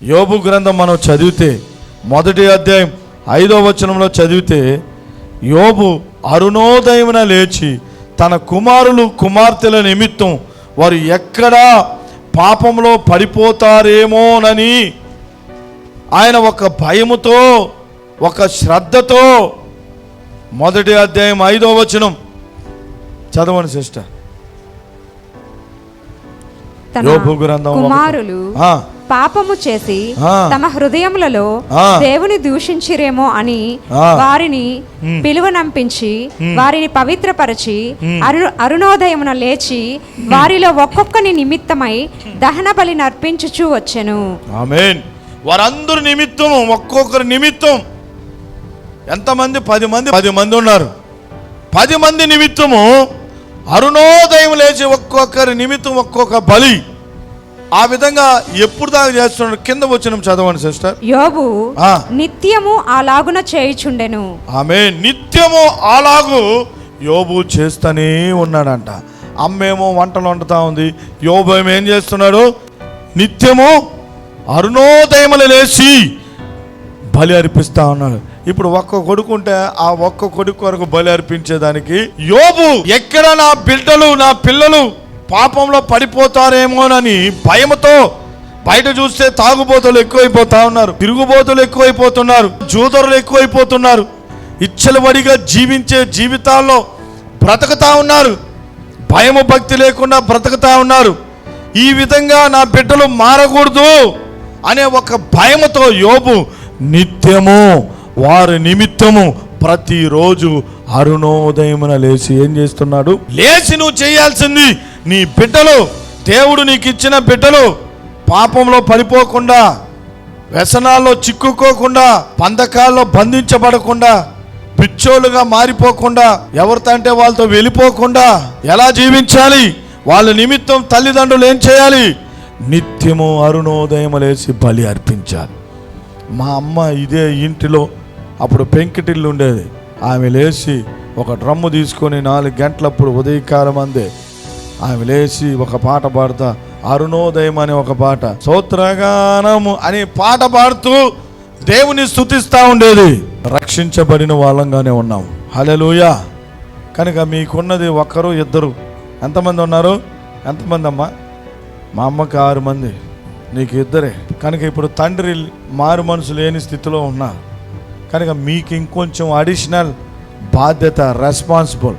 యోబు గ్రంథం మనం చదివితే మొదటి అధ్యాయం ఐదో వచనంలో చదివితే యోబు అరుణోదయమున లేచి తన కుమారులు కుమార్తెల నిమిత్తం వారు ఎక్కడా పాపంలో పడిపోతారేమోనని ఆయన ఒక భయముతో ఒక శ్రద్ధతో మొదటి అధ్యాయం ఐదో వచనం చదవండి సిస్టర్ గ్రంథం. కుమారులు పాపము చేసి. తమ హృదయములలో. దేవుని దూషించిరేమో అని. వారిని పిలువనంపించి వారిని పవిత్రపరచి అరు అరుణోదయమున లేచి వారిలో ఒక్కొక్కని నిమిత్తమై దహన బలి నర్పించుచూ వచ్చెను. ఆమేన్. వారందరి నిమిత్తం ఒక్కొక్కరి నిమిత్తం. ఎంతమంది? పది మంది పది మంది ఉన్నారు. పది మంది నిమిత్తము అరుణోదయం లేచి ఒక్కొక్కరి నిమిత్తం ఒక్కొక్క బలి. ఆ విధంగా ఎప్పుడు దాకా చేస్తున్నాడు? కింద వచ్చిన చదవండి సిస్టర్. యోబు ఆ. నిత్యము అలాగున చేయుచుండెను. ఆమె నిత్యము అలాగు యోబు చేస్తూనే ఉన్నాడంట. అమ్మేమో వంటలు వండుతా ఉంది. యోబు ఏం చేస్తున్నాడు? నిత్యము అరుణోదయములు లేచి బలి అర్పిస్తా ఉన్నాడు. ఇప్పుడు ఒక్క కొడుకు ఉంటే ఆ ఒక్క కొడుకు వరకు బలి అర్పించేదానికి యోబు ఎక్కడ నా బిడ్డలు నా పిల్లలు పాపంలో పడిపోతారేమోనని భయముతో బయట చూస్తే తాగుబోతులు ఎక్కువైపోతా ఉన్నారు తిరుగుబోతులు ఎక్కువైపోతున్నారు జూదరులు ఎక్కువైపోతున్నారు ఇచ్చలబడిగా జీవించే జీవితాల్లో బ్రతకతా ఉన్నారు భయము భక్తి లేకుండా బ్రతకతా ఉన్నారు. ఈ విధంగా నా బిడ్డలు మారకూడదు అనే ఒక భయముతో యోబు నిత్యము వారి నిమిత్తము ప్రతిరోజు అరుణోదయమున లేచి ఏం చేస్తున్నాడు? లేచి నువ్వు చేయాల్సింది నీ బిడ్డలు దేవుడు నీకు ఇచ్చిన బిడ్డలు పాపంలో పడిపోకుండా వ్యసనాల్లో చిక్కుకోకుండా పందకాల్లో బంధించబడకుండా పిచ్చోళ్ళుగా మారిపోకుండా ఎవరితో అంటే వాళ్ళతో వెళ్ళిపోకుండా ఎలా జీవించాలి? వాళ్ళ నిమిత్తం తల్లిదండ్రులు ఏం చేయాలి? నిత్యము అరుణోదయం లేచి బలి అర్పించాలి. మా అమ్మ ఇదే ఇంటిలో అప్పుడు పెంకిటిల్లు ఉండేది. ఆమె లేచి ఒక డ్రమ్ము తీసుకొని నాలుగు గంటలప్పుడు ఉదయకాలం అందే ఆమె లేచి ఒక పాట పాడుతా అరుణోదయం అనే ఒక పాట. సోత్రగానము అనే పాట పాడుతూ దేవుని స్థుతిస్తూ ఉండేది. రక్షించబడిన వాళ్ళంగానే ఉన్నాం. హలెలూయా కనుక మీకున్నది ఒక్కరు ఇద్దరు. ఎంతమంది ఉన్నారు? ఎంతమంది అమ్మా? మా అమ్మకి ఆరు మంది. నీకు ఇద్దరే. కనుక ఇప్పుడు తండ్రి మారు మనసు లేని స్థితిలో ఉన్నారు కనుక మీకు ఇంకొంచెం అడిషనల్ బాధ్యత రెస్పాన్సిబుల్.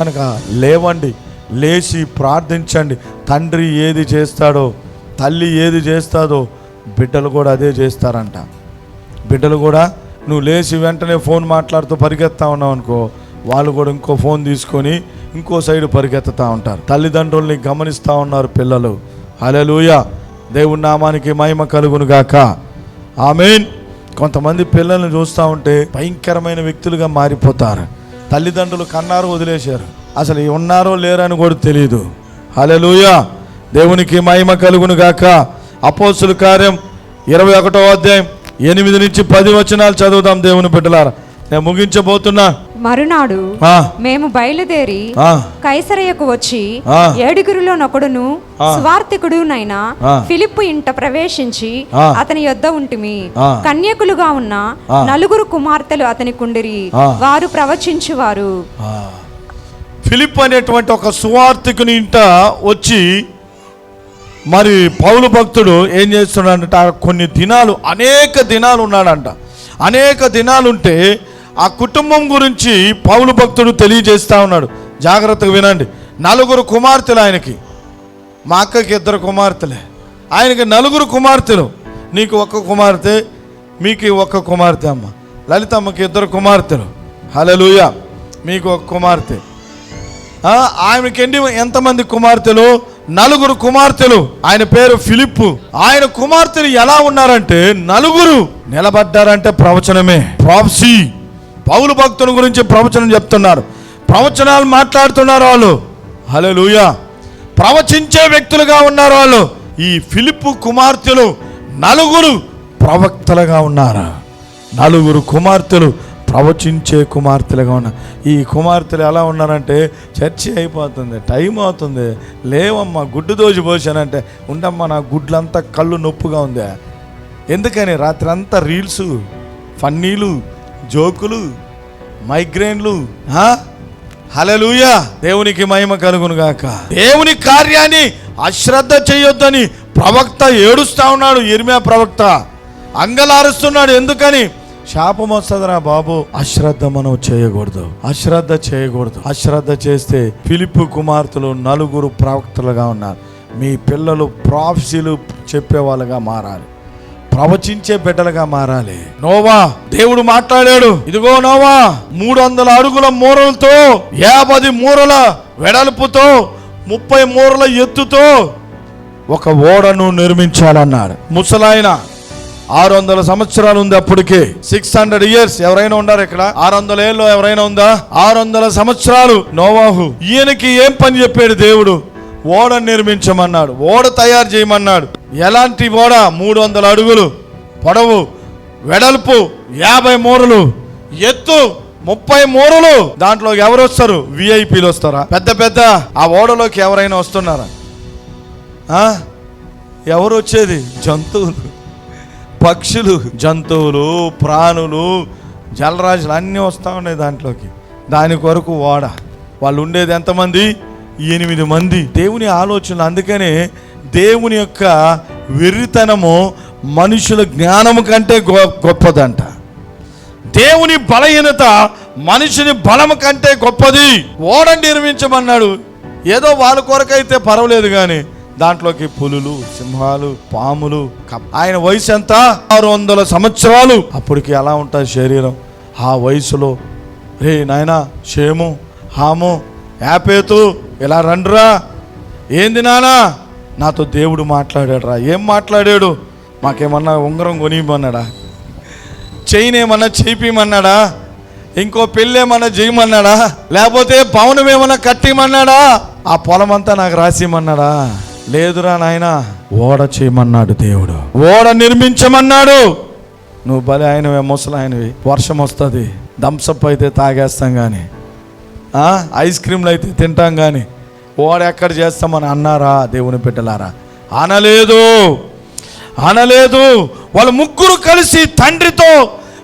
కనుక లేవండి. లేచి ప్రార్థించండి. తండ్రి ఏది చేస్తాడో తల్లి ఏది చేస్తాడో బిడ్డలు కూడా అదే చేస్తారంట. బిడ్డలు కూడా నువ్వు లేచి వెంటనే ఫోన్ మాట్లాడుతూ పరిగెత్తా ఉన్నావు అనుకో వాళ్ళు కూడా ఇంకో ఫోన్ తీసుకొని ఇంకో సైడ్ పరిగెత్తుతూ ఉంటారు. తల్లిదండ్రుల్ని గమనిస్తూ ఉన్నారు పిల్లలు. హలెలూయ దేవుడి నామానికి మహిమ కలుగును గాక. ఆమెన్. కొంతమంది పిల్లల్ని చూస్తూ ఉంటే భయంకరమైన వ్యక్తులుగా మారిపోతారు. తల్లిదండ్రులు కన్నారు వదిలేశారు. అసలు ఉన్నారో లేరని కూడా తెలియదు హలెలూయ దేవునికి మహిమ కలుగును గాక అపోస్తుల కార్యం ఇరవై ఒకటో అధ్యాయం ఎనిమిది నుంచి పది వచనాలు చదువుదాం దేవుని బిడ్డలారా నేను ముగించబోతున్నా మరునాడు మేము బయలుదేరి కైసరయ్యకు వచ్చి. ఏడుగురిలో నొకడును ఆ. స్వార్థికుడునైన ఆ. ఫిలిప్పు ఇంట ప్రవేశించి. అతని యొద్ద ఉంటిమి. కన్యకులుగా ఉన్న. నలుగురు కుమార్తెలు అతని కుండిరి. వారు ప్రవచించువారు. ఫిలిప్ అనేటువంటి ఒక సువార్థికుని ఇంట వచ్చి మరి పౌలు భక్తుడు ఏం చేస్తున్నాడంట? కొన్ని దినాలు అనేక దినాలు ఉన్నాడంట. అనేక దినాలు ఉంటే ఆ కుటుంబం గురించి పౌలు భక్తుడు తెలియజేస్తా ఉన్నాడు. జాగ్రత్తగా వినండి. నలుగురు కుమార్తెలు ఆయనకి. మా అక్కకి ఇద్దరు కుమార్తెలే. ఆయనకి నలుగురు కుమార్తెలు. నీకు ఒక్క కుమార్తె మీకు ఒక్క కుమార్తె అమ్మ. లలితమ్మకి ఇద్దరు కుమార్తెలు. హలలుయ మీకు ఒక కుమార్తె. ఆయనకెండి ఎన్ని ఎంతమంది కుమార్తెలు? నలుగురు కుమార్తెలు. ఆయన పేరు ఫిలిప్పు. ఆయన కుమార్తెలు ఎలా ఉన్నారంటే నలుగురు నిలబడ్డారంటే ప్రవచనమే. ప్రాప్సీ. పౌలు భక్తుల గురించి ప్రవచనం చెప్తున్నారు. ప్రవచనాలు మాట్లాడుతున్నారు వాళ్ళు. హలో ప్రవచించే వ్యక్తులుగా ఉన్నారు వాళ్ళు. ఈ ఫిలిప్పు కుమార్తెలు నలుగురు ప్రవక్తలుగా ఉన్నారు. నలుగురు కుమార్తెలు ప్రవచించే కుమార్తెలుగా ఉన్నారు ఈ కుమార్తెలు ఎలా ఉన్నారంటే చర్చి అయిపోతుంది టైం అవుతుంది. లేవమ్మా గుడ్డు దోచి పోసానంటే ఉండమ్మా నా గుడ్లంతా కళ్ళు నొప్పుగా ఉంది. ఎందుకని? రాత్రి అంతా రీల్స్ ఫన్నీలు జోకులు మైగ్రేన్లు హలలుయా దేవునికి మహిమ కలుగును గాక దేవుని కార్యాన్ని అశ్రద్ధ చేయొద్దని ప్రవక్త ఏడుస్తా ఉన్నాడు ఇర్మియా ప్రవక్త. అంగలారుస్తున్నాడు ఎందుకని? శాపం వస్తుందిరా బాబు. అశ్రద్ధ మనం చేయకూడదు. అశ్రద్ధ చేయకూడదు. అశ్రద్ధ చేస్తే ఫిలిప్ కుమార్తెలు నలుగురు ప్రవక్తలుగా ఉన్నారు. మీ పిల్లలు ప్రాఫెసీలు చెప్పేవాళ్ళుగా మారాలి. ప్రవచించే బిడ్డలుగా మారాలి. నోవా దేవుడు మాట్లాడాడు. ఇదిగో నోవా మూడు వందల అడుగుల మూరలతో యాభై మూరల వెడల్పుతో ముప్పై మూరల ఎత్తుతో ఒక ఓడను నిర్మించాలన్నాడు ముసలాయన ఆరు వందల సంవత్సరాలు ఉంది అప్పటికే. సిక్స్ హండ్రెడ్ ఇయర్స్ ఎవరైనా ఉన్నారు ఇక్కడ? ఆరు వందల ఏళ్ళు ఎవరైనా ఉందా? ఆరు వందల సంవత్సరాలు నోవాహు. ఈయనకి ఏం పని చెప్పాడు దేవుడు? ఓడ నిర్మించమన్నాడు. ఓడ తయారు చేయమన్నాడు. ఎలాంటి ఓడ? మూడు వందల అడుగులు. పొడవు వెడల్పు యాభై మూరలు. ఎత్తు ముప్పై మూరలు. దాంట్లో ఎవరు వస్తారు? విఐపీలు వస్తారా? పెద్ద పెద్ద. ఆ ఓడలోకి ఎవరైనా వస్తున్నారా? ఎవరు వచ్చేది? జంతువులు. పక్షులు జంతువులు ప్రాణులు జలరాజులు అన్నీ వస్తూ ఉన్నాయి దాంట్లోకి. దాని కొరకు ఓడ. వాళ్ళు ఉండేది ఎంతమంది? ఎనిమిది మంది. దేవుని ఆలోచనలు. అందుకనే దేవుని యొక్క వెర్రితనము మనుషుల జ్ఞానము కంటే గొ- గొప్పదంట. దేవుని బలహీనత మనిషిని బలము కంటే గొప్పది. ఓడ నిర్మించమన్నాడు. ఏదో వాళ్ళ కొరకైతే పర్వాలేదు కానీ దాంట్లోకి పులులు సింహాలు పాములు ఆయన వయసు ఎంత? ఆరు వందల సంవత్సరాలు. అప్పటికి ఎలా ఉంటుంది శరీరం. ఆ వయసులో రే నాయనా షేము హాము యాపేతు ఇలా రండ్రా. ఏంది నానా నాతో దేవుడు మాట్లాడాడు రా ఏం మాట్లాడాడు? మాకేమన్నా ఉంగరం కొనియమన్నాడా? చైన్ ఏమన్నా చేపిమన్నాడా ఇంకో పెళ్ళి ఏమన్నా చేయమన్నాడా లేకపోతే భవనం ఏమన్నా కట్టిమన్నాడా ఆ పొలం అంతా నాకు రాసిమన్నాడా లేదురా నాయనా. ఓడ చేయమన్నాడు దేవుడు. ఓడ నిర్మించమన్నాడు. నువ్వు బలి ఆయనవే ముసలి ఆయనవి వర్షం వస్తుంది దంసప్ అయితే తాగేస్తాం కానీ ఐస్ క్రీమ్లు అయితే తింటాం కానీ ఓడ ఎక్కడ చేస్తామని అన్నారా దేవుని బిడ్డలారా? అనలేదు. అనలేదు. వాళ్ళ ముగ్గురు కలిసి తండ్రితో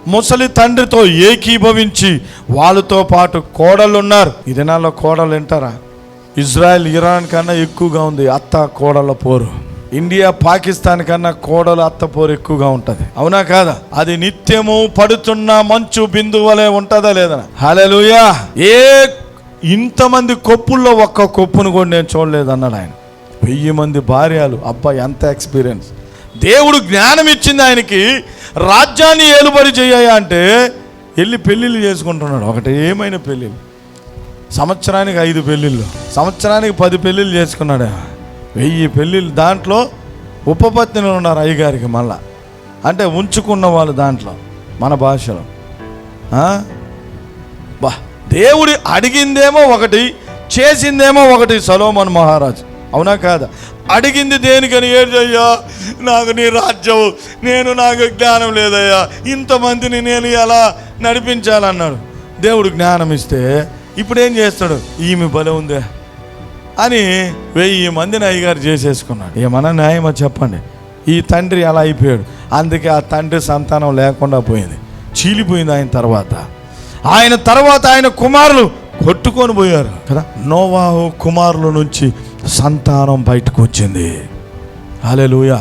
ముసలి తండ్రితో ఏకీభవించి వాళ్ళతో పాటు కోడళ్ళు ఉన్నారు ఈ దినాల్లో కోడలు వింటారా? ఇజ్రాయెల్ ఇరాన్ కన్నా ఎక్కువగా ఉంది అత్త కోడల పోరు. ఇండియా పాకిస్తాన్ కన్నా కోడలు అత్త పోరు ఎక్కువగా ఉంటుంది. అవునా కాదా? అది నిత్యము పడుతున్న మంచు బిందువు వలె ఉంటుందా లేదా? హల్లెలూయా! ఏ ఇంతమంది కొప్పుల్లో ఒక్క కొప్పును కూడా నేను చూడలేదు అన్నాడు ఆయన. వెయ్యి మంది భార్యలు. అబ్బాయి ఎంత ఎక్స్పీరియన్స్. దేవుడు జ్ఞానం ఇచ్చింది ఆయనకి రాజ్యాన్ని ఏలుబడి చేయ అంటే వెళ్ళి పెళ్ళిళ్ళు చేసుకుంటున్నాడు. ఒకటి ఏమైనా పెళ్ళిళ్ళు. సంవత్సరానికి ఐదు పెళ్ళిళ్ళు. సంవత్సరానికి పది పెళ్ళిళ్ళు చేసుకున్నాడు. వెయ్యి పెళ్ళిళ్ళు. దాంట్లో ఉపపత్నులు ఉన్నారు అయ్యగారికి మళ్ళా. అంటే ఉంచుకున్న వాళ్ళు దాంట్లో మన భాషలో. బా దేవుడి అడిగిందేమో ఒకటి చేసిందేమో ఒకటి సలోమన్ మహారాజు. అవునా కాదా? అడిగింది దేనికని ఏడ్చయ్యా? నాకు నీ రాజ్యం నేను నాకు జ్ఞానం లేదయ్యా. ఇంతమందిని నేను ఎలా నడిపించాలన్నాడు? దేవుడు జ్ఞానం ఇస్తే ఇప్పుడు ఏం చేస్తాడు? ఈమె బలం ఉందే. అని వెయ్యి మందిని అయ్యగారు చేసేసుకున్నాడు. ఏమన్నా న్యాయమా చెప్పండి? ఈ తండ్రి అలా అయిపోయాడు. అందుకే ఆ తండ్రి సంతానం లేకుండా పోయింది. చీలిపోయింది ఆయన తర్వాత. ఆయన తర్వాత ఆయన కుమారులు కొట్టుకొని పోయారు. కదా? నోవాహు కుమారుల నుంచి సంతానం బయటకు వచ్చింది. అలెలుయ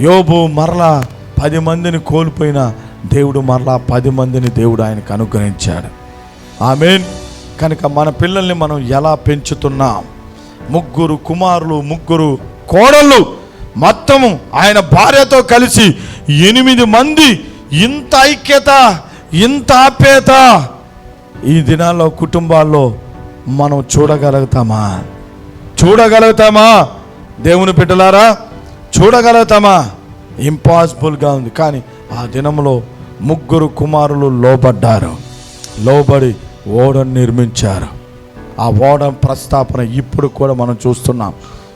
యోబు మరలా పది మందిని కోల్పోయిన దేవుడు మరలా పది మందిని దేవుడు ఆయనకు అనుగ్రహించాడు. ఆమెన్. కనుక మన పిల్లల్ని మనం ఎలా పెంచుతున్నాం? ముగ్గురు కుమారులు ముగ్గురు కోడళ్ళు మొత్తము ఆయన భార్యతో కలిసి ఎనిమిది మంది ఇంత ఐక్యత ఇంత ఆప్యాయత ఈ దినాల్లో కుటుంబాల్లో మనం చూడగలుగుతామా? చూడగలుగుతామా? దేవుని బిడ్డలారా చూడగలుగుతామా? ఇంపాసిబుల్గా ఉంది. కానీ ఆ దినంలో ముగ్గురు కుమారులు లోబడ్డారు. లోబడి ఓడను నిర్మించారు. ఆ ఓడ ప్రస్తాపన ఇప్పుడు కూడా మనం చూస్తున్నాం.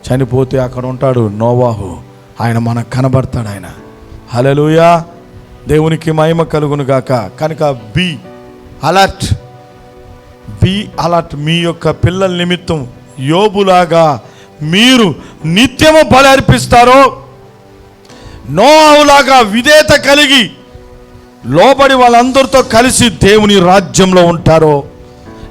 చనిపోతే అక్కడ ఉంటాడు నోవాహు. ఆయన మనకు కనబడతాడు ఆయన. హలలుయా దేవునికి మహిమ కలుగును గాక. కనుక బి అలర్ట్ బి అలర్ట్ మీ యొక్క పిల్లల నిమిత్తం యోబులాగా మీరు నిత్యము బలి అర్పిస్తారో. విధేత కలిగి లోబడి వాళ్ళందరితో కలిసి దేవుని రాజ్యంలో ఉంటారో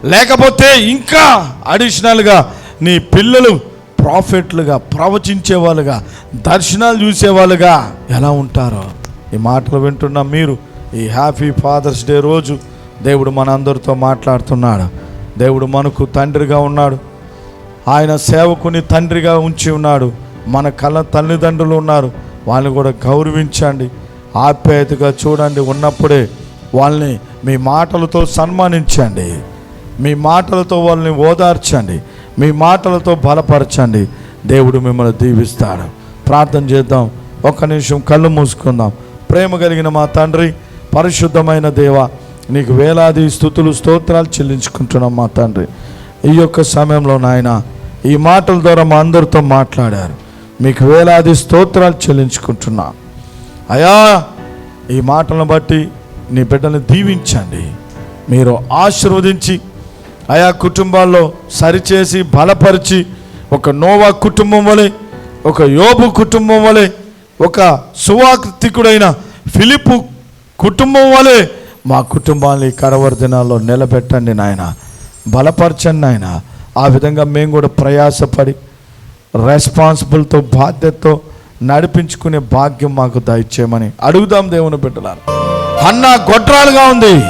లేకపోతే ఇంకా అడిషనల్గా నీ పిల్లలు ప్రాఫిట్లుగా ప్రవచించే వాళ్ళుగా దర్శనాలు చూసేవాళ్ళుగా ఎలా ఉంటారో. ఈ మాటలు వింటున్న మీరు ఈ హ్యాపీ ఫాదర్స్ డే రోజు దేవుడు మన అందరితో మాట్లాడుతున్నాడు. దేవుడు మనకు తండ్రిగా ఉన్నాడు. ఆయన సేవకుని తండ్రిగా ఉంచి ఉన్నాడు. మన కళ్ళ తల్లిదండ్రులు ఉన్నారు. వాళ్ళని కూడా గౌరవించండి. ఆప్యాయతగా చూడండి. ఉన్నప్పుడే వాళ్ళని మీ మాటలతో సన్మానించండి. మీ మాటలతో వాళ్ళని ఓదార్చండి. మీ మాటలతో బలపరచండి. దేవుడు మిమ్మల్ని దీవిస్తాడు. ప్రార్థన చేద్దాం. ఒక్క నిమిషం కళ్ళు మూసుకుందాం. ప్రేమ కలిగిన మా తండ్రి పరిశుద్ధమైన దేవ నీకు వేలాది స్థుతులు స్తోత్రాలు చెల్లించుకుంటున్నాం మా తండ్రి. ఈ యొక్క సమయంలో నాయన ఈ మాటల ద్వారా మా అందరితో మాట్లాడారు. మీకు వేలాది స్తోత్రాలు చెల్లించుకుంటున్నాం. అయా ఈ మాటలను బట్టి నీ బిడ్డను దీవించండి. మీరు ఆశీర్వదించి ఆయా కుటుంబాల్లో సరిచేసి బలపరిచి ఒక నోవా కుటుంబం వలె ఒక యోబు కుటుంబం వలె ఒక సువాక్తికుడైన ఫిలిపు కుటుంబం వలె మా కుటుంబాన్ని ఈ కడవరి దినాల్లో నిలబెట్టండి నాయన. బలపరచండి నాయన. ఆ విధంగా మేము కూడా ప్రయాసపడి రెస్పాన్సిబుల్తో బాధ్యతతో నడిపించుకునే భాగ్యం మాకు దయచేయమని అడుగుదాం దేవుని బిడ్డలారు. అన్న గొడ్రాలుగా ఉంది.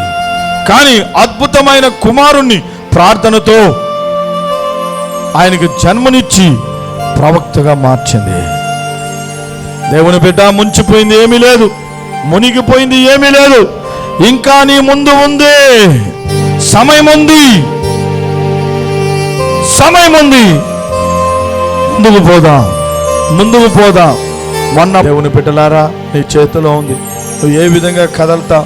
కానీ అద్భుతమైన కుమారుణ్ణి ప్రార్థనతో ఆయనకు జన్మనిచ్చి ప్రవక్తగా మార్చింది. దేవుని బిడ్డ ముంచిపోయింది ఏమీ లేదు. మునిగిపోయింది ఏమీ లేదు. ఇంకా నీ ముందు ఉంది. సమయం ఉంది. సమయం ఉంది. ముందుకు పోదాం. ముందుకు పోదాం. మొన్న దేవుని బిడ్డలారా నీ చేతిలో ఉంది. నువ్వు ఏ విధంగా కదలతావు?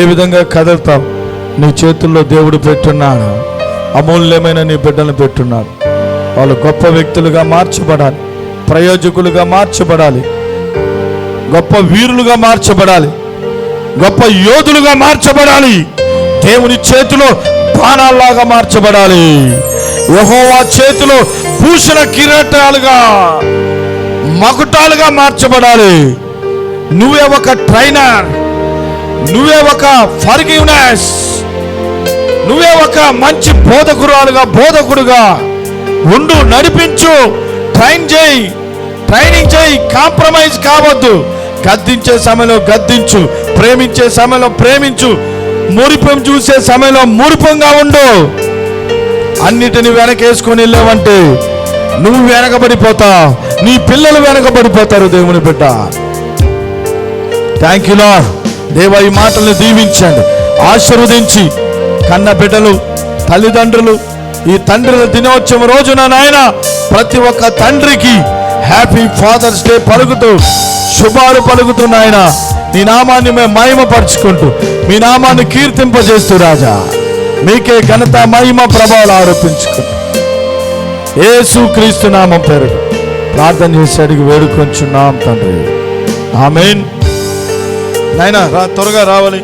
ఏ విధంగా కదలతావు? నీ చేతుల్లో దేవుడు పెట్టున్నాడు. అమూల్యమైన నీ బిడ్డలను పెట్టున్నాడు. వాళ్ళు గొప్ప వ్యక్తులుగా మార్చబడాలి. ప్రయోజకులుగా మార్చబడాలి. గొప్ప వీరులుగా మార్చబడాలి. గొప్ప యోధులుగా మార్చబడాలి. దేవుని చేతిలో బాణాల్లాగా మార్చబడాలి. యహోవా చేతిలో భూషణ కిరీటాలుగా మకుటాలుగా మార్చబడాలి. నువ్వే ఒక ట్రైనర్ నువ్వే ఒక ఫర్గివ్నెస్ నువ్వే ఒక మంచి బోధకురాలుగా బోధకుడుగా ఉండు నడిపించు ట్రైన్ చేయి ట్రైనింగ్ చేయి కాంప్రమైజ్ కావద్దు. గద్దించే సమయంలో గద్దించు ప్రేమించే సమయంలో ప్రేమించు మురిపం చూసే సమయంలో మురిపంగా ఉండు. అన్నిటిని వెనకేసుకొని వెళ్ళావంటే నువ్వు వెనకబడిపోతావు నీ పిల్లలు వెనకబడిపోతారు దేవుని బిడ్డ. థ్యాంక్ యూ లాడ్ దేవ ఈ మాటల్ని దీవించండి. ఆశీర్వదించి కన్న బిడ్డలు తల్లిదండ్రులు ఈ తండ్రుల దినోత్సవం రోజున నాయన ప్రతి ఒక్క తండ్రికి హ్యాపీ ఫాదర్స్ డే పలుకుతూ శుభాలు పలుకుతూ నాయన నీ నామాన్ని మేము మహిమపరుచుకుంటూ మీ నామాన్ని కీర్తింపజేస్తూ రాజా. మీకే ఘనత మహిమ ప్రభావాలు ఆరోపించుకుంటూ. యేసు క్రీస్తు నామం పేరు ప్రార్థన చేసి అడిగి వేడుకొంచున్నాం తండ్రి. ఆమెన్. నాయన రా త్వరగా రావాలి.